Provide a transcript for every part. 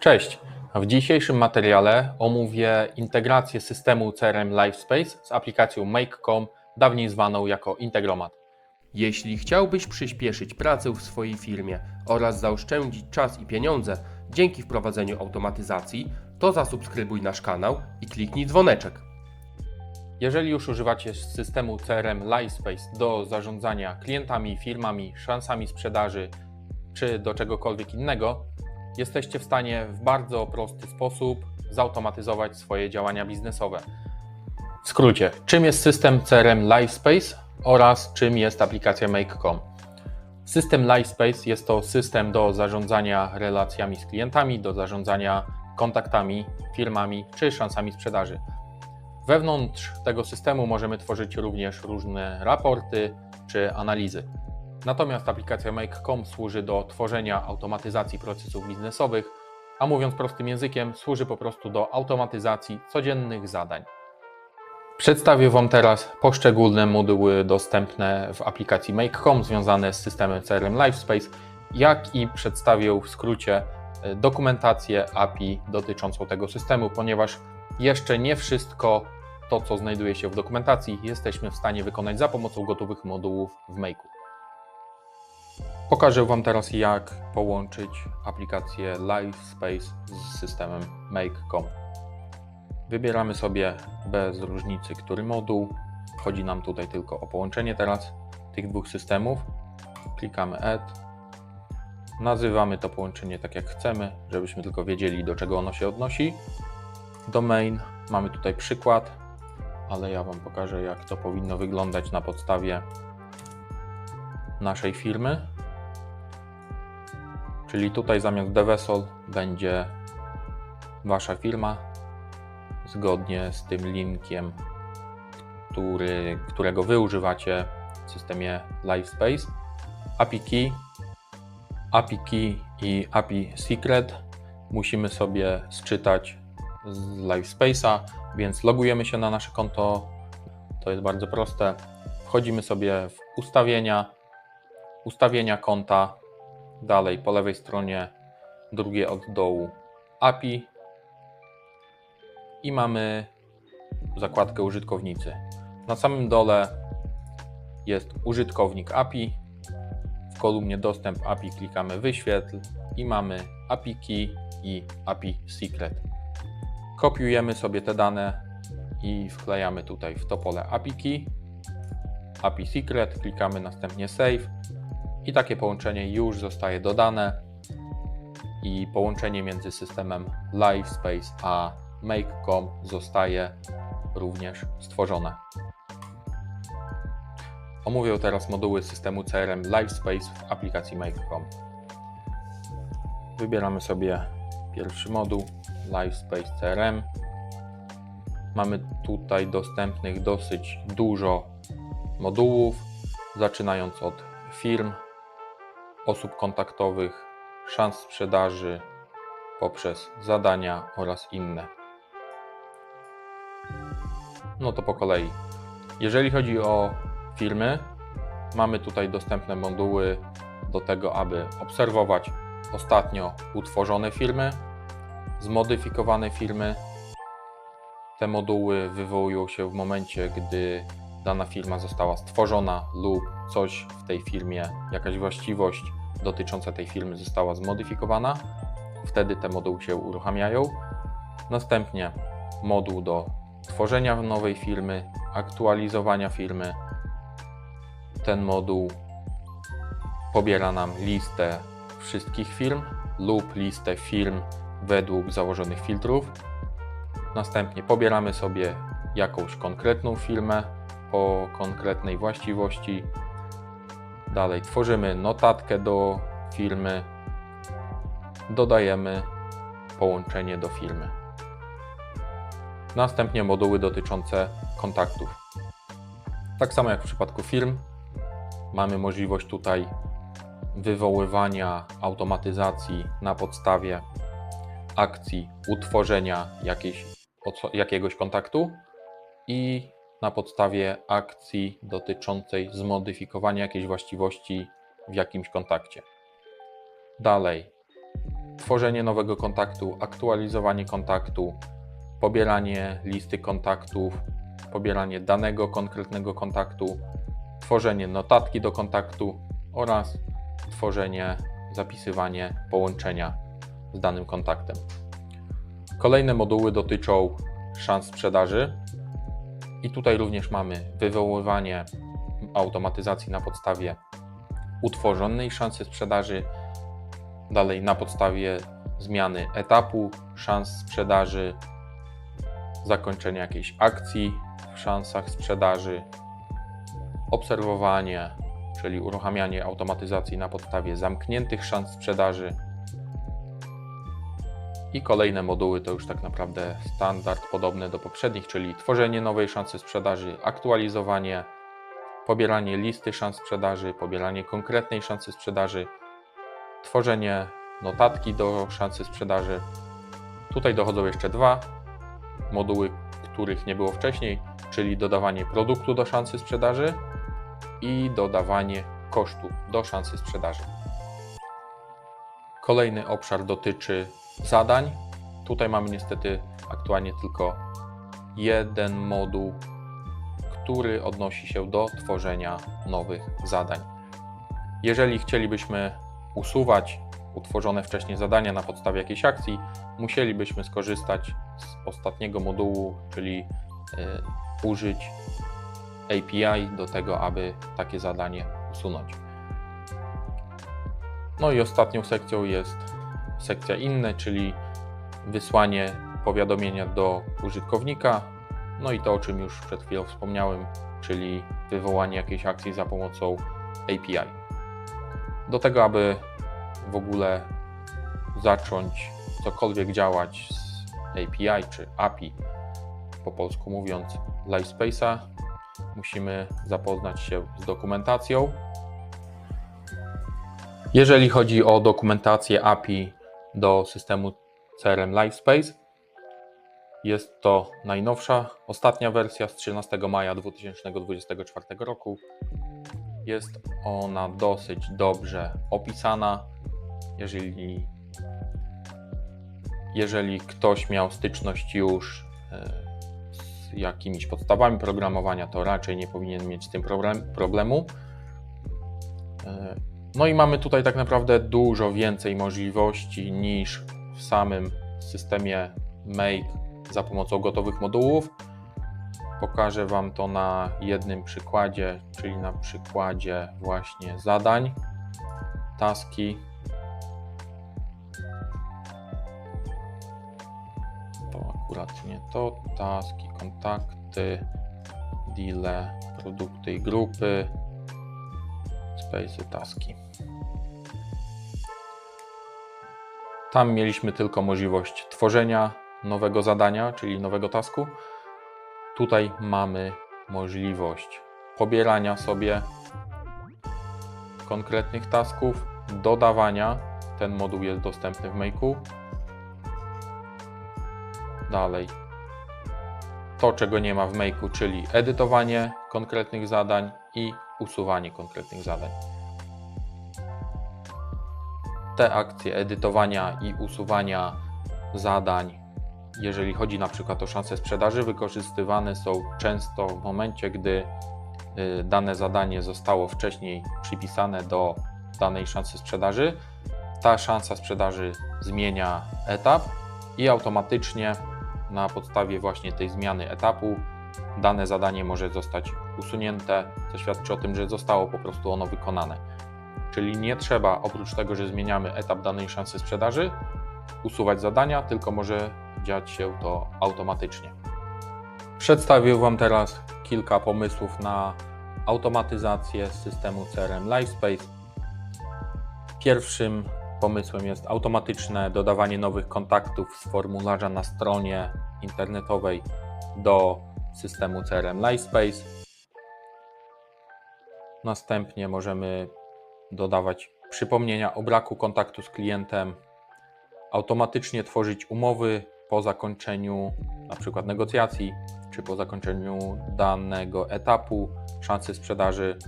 Cześć! W dzisiejszym materiale omówię integrację systemu CRM LiveSpace z aplikacją Make.com, dawniej zwaną jako Integromat. Jeśli chciałbyś przyspieszyć pracę w swojej firmie oraz zaoszczędzić czas i pieniądze dzięki wprowadzeniu automatyzacji, to zasubskrybuj nasz kanał i kliknij dzwoneczek. Jeżeli już używacie systemu CRM LiveSpace do zarządzania klientami, firmami, szansami sprzedaży czy do czegokolwiek innego, jesteście w stanie w bardzo prosty sposób zautomatyzować swoje działania biznesowe. W skrócie, czym jest system CRM LiveSpace oraz czym jest aplikacja Make.com? System LiveSpace jest to system do zarządzania relacjami z klientami, do zarządzania kontaktami, firmami czy szansami sprzedaży. Wewnątrz tego systemu możemy tworzyć również różne raporty czy analizy. Natomiast aplikacja Make.com służy do tworzenia automatyzacji procesów biznesowych, a mówiąc prostym językiem, służy po prostu do automatyzacji codziennych zadań. Przedstawię Wam teraz poszczególne moduły dostępne w aplikacji Make.com związane z systemem CRM LiveSpace, jak i przedstawię w skrócie e, dokumentację API dotyczącą tego systemu, ponieważ jeszcze nie wszystko to, co znajduje się w dokumentacji, jesteśmy w stanie wykonać za pomocą gotowych modułów w Make'u. Pokażę Wam teraz, jak połączyć aplikację LiveSpace z systemem Make.com. Wybieramy sobie bez różnicy, który moduł. Chodzi nam tutaj tylko o połączenie teraz tych dwóch systemów. Klikamy Add. Nazywamy to połączenie tak jak chcemy, żebyśmy tylko wiedzieli, do czego ono się odnosi. Domain. Mamy tutaj przykład, ale ja Wam pokażę, jak to powinno wyglądać na podstawie naszej firmy. Czyli tutaj zamiast Devesol będzie Wasza firma zgodnie z tym linkiem, który, którego Wy używacie w systemie LiveSpace. API Key, API Key i API Secret musimy sobie sczytać z LiveSpace'a, więc logujemy się na nasze konto. To jest bardzo proste. Wchodzimy sobie w ustawienia, ustawienia konta, dalej po lewej stronie drugie od dołu API i mamy zakładkę użytkownicy. Na samym dole jest użytkownik API. W kolumnie dostęp API klikamy wyświetl i mamy API Key i API Secret. Kopiujemy sobie te dane i wklejamy tutaj w to pole API Key, API Secret, klikamy następnie Save i takie połączenie już zostaje dodane i połączenie między systemem LiveSpace a Make.com zostaje również stworzone. Omówię teraz moduły systemu CRM LiveSpace w aplikacji Make.com. Wybieramy sobie pierwszy moduł LiveSpace CRM. Mamy tutaj dostępnych dosyć dużo modułów, zaczynając od firm, osób kontaktowych, szans sprzedaży poprzez zadania oraz inne. No to po kolei. Jeżeli chodzi o firmy, mamy tutaj dostępne moduły do tego, aby obserwować ostatnio utworzone firmy, zmodyfikowane firmy. Te moduły wywołują się w momencie, gdy dana firma została stworzona lub coś w tej firmie, jakaś właściwość dotycząca tej firmy została zmodyfikowana. Wtedy te moduły się uruchamiają. Następnie moduł do tworzenia nowej firmy, aktualizowania firmy. Ten moduł pobiera nam listę wszystkich firm lub listę firm według założonych filtrów. Następnie pobieramy sobie jakąś konkretną firmę po konkretnej właściwości. Dalej tworzymy notatkę do firmy, dodajemy połączenie do firmy. Następnie moduły dotyczące kontaktów. Tak samo jak w przypadku firm, mamy możliwość tutaj wywoływania automatyzacji na podstawie akcji utworzenia jakiejś, jakiegoś kontaktu i na podstawie akcji dotyczącej zmodyfikowania jakiejś właściwości w jakimś kontakcie. Dalej, tworzenie nowego kontaktu, aktualizowanie kontaktu, pobieranie listy kontaktów, pobieranie danego konkretnego kontaktu, tworzenie notatki do kontaktu oraz tworzenie, zapisywanie połączenia z danym kontaktem. Kolejne moduły dotyczą szans sprzedaży i tutaj również mamy wywoływanie automatyzacji na podstawie utworzonej szansy sprzedaży, dalej na podstawie zmiany etapu szans sprzedaży, zakończenia jakiejś akcji w szansach sprzedaży, obserwowanie, czyli uruchamianie automatyzacji na podstawie zamkniętych szans sprzedaży. I kolejne moduły to już tak naprawdę standard podobny do poprzednich, czyli tworzenie nowej szansy sprzedaży, aktualizowanie, pobieranie listy szans sprzedaży, pobieranie konkretnej szansy sprzedaży, tworzenie notatki do szansy sprzedaży. Tutaj dochodzą jeszcze dwa moduły, których nie było wcześniej, czyli dodawanie produktu do szansy sprzedaży i dodawanie kosztu do szansy sprzedaży. Kolejny obszar dotyczy zadań. Tutaj mamy niestety aktualnie tylko jeden moduł, który odnosi się do tworzenia nowych zadań. Jeżeli chcielibyśmy usuwać utworzone wcześniej zadania na podstawie jakiejś akcji, musielibyśmy skorzystać z ostatniego modułu, czyli y, użyć API do tego, aby takie zadanie usunąć. No i ostatnią sekcją jest sekcja inne, czyli wysłanie powiadomienia do użytkownika. No i to, o czym już przed chwilą wspomniałem, czyli wywołanie jakiejś akcji za pomocą API. Do tego, aby w ogóle zacząć cokolwiek działać z API czy API, po polsku mówiąc LiveSpace'a, musimy zapoznać się z dokumentacją. Jeżeli chodzi o dokumentację API do systemu CRM LiveSpace, jest to najnowsza, ostatnia wersja z 13 maja 2024 roku. Jest ona dosyć dobrze opisana. Jeżeli, jeżeli ktoś miał styczność już e, z jakimiś podstawami programowania, to raczej nie powinien mieć z tym problem, problemu. No i mamy tutaj tak naprawdę dużo więcej możliwości niż w samym systemie Make za pomocą gotowych modułów. Pokażę Wam to na jednym przykładzie, czyli na przykładzie właśnie zadań, taski. To akurat nie to, taski, kontakty, deale, produkty i grupy, space taski. Tam mieliśmy tylko możliwość tworzenia nowego zadania, czyli nowego tasku. Tutaj mamy możliwość pobierania sobie konkretnych tasków, dodawania. Ten moduł jest dostępny w Make'u. Dalej. To, czego nie ma w Make'u, czyli edytowanie konkretnych zadań i usuwanie konkretnych zadań. Te akcje edytowania i usuwania zadań jeżeli chodzi na przykład o szanse sprzedaży, wykorzystywane są często w momencie, gdy y, dane zadanie zostało wcześniej przypisane do danej szansy sprzedaży. Ta szansa sprzedaży zmienia etap i automatycznie na podstawie właśnie tej zmiany etapu dane zadanie może zostać usunięte, co świadczy o tym, że zostało po prostu ono wykonane. Czyli nie trzeba oprócz tego, że zmieniamy etap danej szansy sprzedaży, usuwać zadania, tylko może dziać się to automatycznie. Przedstawię Wam teraz kilka pomysłów na automatyzację systemu CRM LiveSpace. Pierwszym pomysłem jest automatyczne dodawanie nowych kontaktów z formularza na stronie internetowej do systemu CRM LiveSpace. Następnie możemy dodawać przypomnienia o braku kontaktu z klientem, automatycznie tworzyć umowy po zakończeniu przykład negocjacji, czy po zakończeniu danego etapu szansy sprzedaży,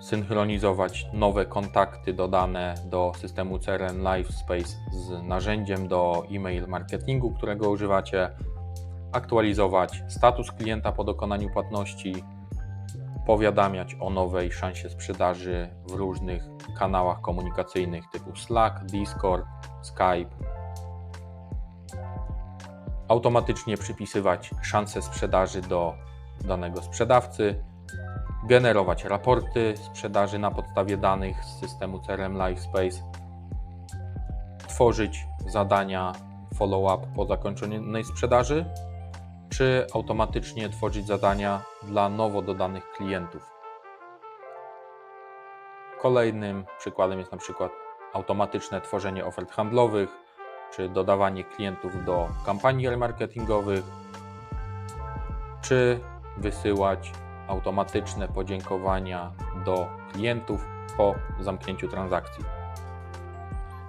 synchronizować nowe kontakty dodane do systemu CRM LiveSpace z narzędziem do e-mail marketingu, którego używacie, aktualizować status klienta po dokonaniu płatności, powiadamiać o nowej szansie sprzedaży w różnych kanałach komunikacyjnych typu Slack, Discord, Skype, automatycznie przypisywać szanse sprzedaży do danego sprzedawcy, generować raporty sprzedaży na podstawie danych z systemu CRM LiveSpace, tworzyć zadania follow-up po zakończonej sprzedaży, czy automatycznie tworzyć zadania dla nowo dodanych klientów. Kolejnym przykładem jest na przykład automatyczne tworzenie ofert handlowych, czy dodawanie klientów do kampanii remarketingowych, czy wysyłać automatyczne podziękowania do klientów po zamknięciu transakcji.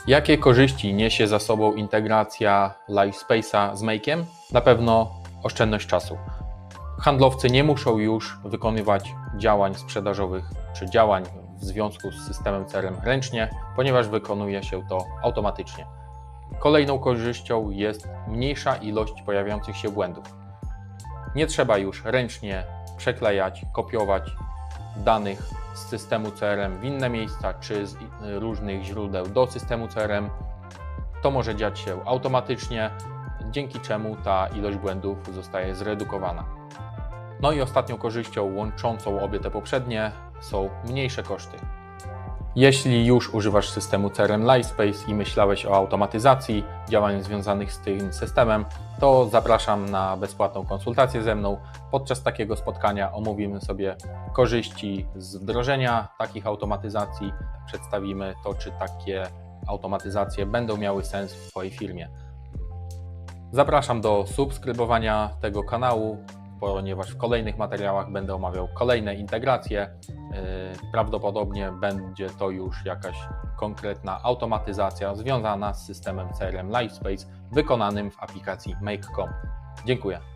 Jakie korzyści niesie za sobą integracja LiveSpace'a z Make'iem? Na pewno oszczędność czasu. Handlowcy nie muszą już wykonywać działań sprzedażowych czy działań w związku z systemem CRM ręcznie, ponieważ wykonuje się to automatycznie. Kolejną korzyścią jest mniejsza ilość pojawiających się błędów. Nie trzeba już ręcznie przeklejać, kopiować danych z systemu CRM w inne miejsca czy z i- różnych źródeł do systemu CRM. To może dziać się automatycznie, dzięki czemu ta ilość błędów zostaje zredukowana. No i ostatnią korzyścią łączącą obie te poprzednie są mniejsze koszty. Jeśli już używasz systemu CRM LiveSpace i myślałeś o automatyzacji działań związanych z tym systemem, to zapraszam na bezpłatną konsultację ze mną. Podczas takiego spotkania omówimy sobie korzyści z wdrożenia takich automatyzacji. Przedstawimy to, czy takie automatyzacje będą miały sens w Twojej firmie. Zapraszam do subskrybowania tego kanału, ponieważ w kolejnych materiałach będę omawiał kolejne integracje. Yy, Prawdopodobnie będzie to już jakaś konkretna automatyzacja związana z systemem CRM LiveSpace wykonanym w aplikacji Make.com. Dziękuję.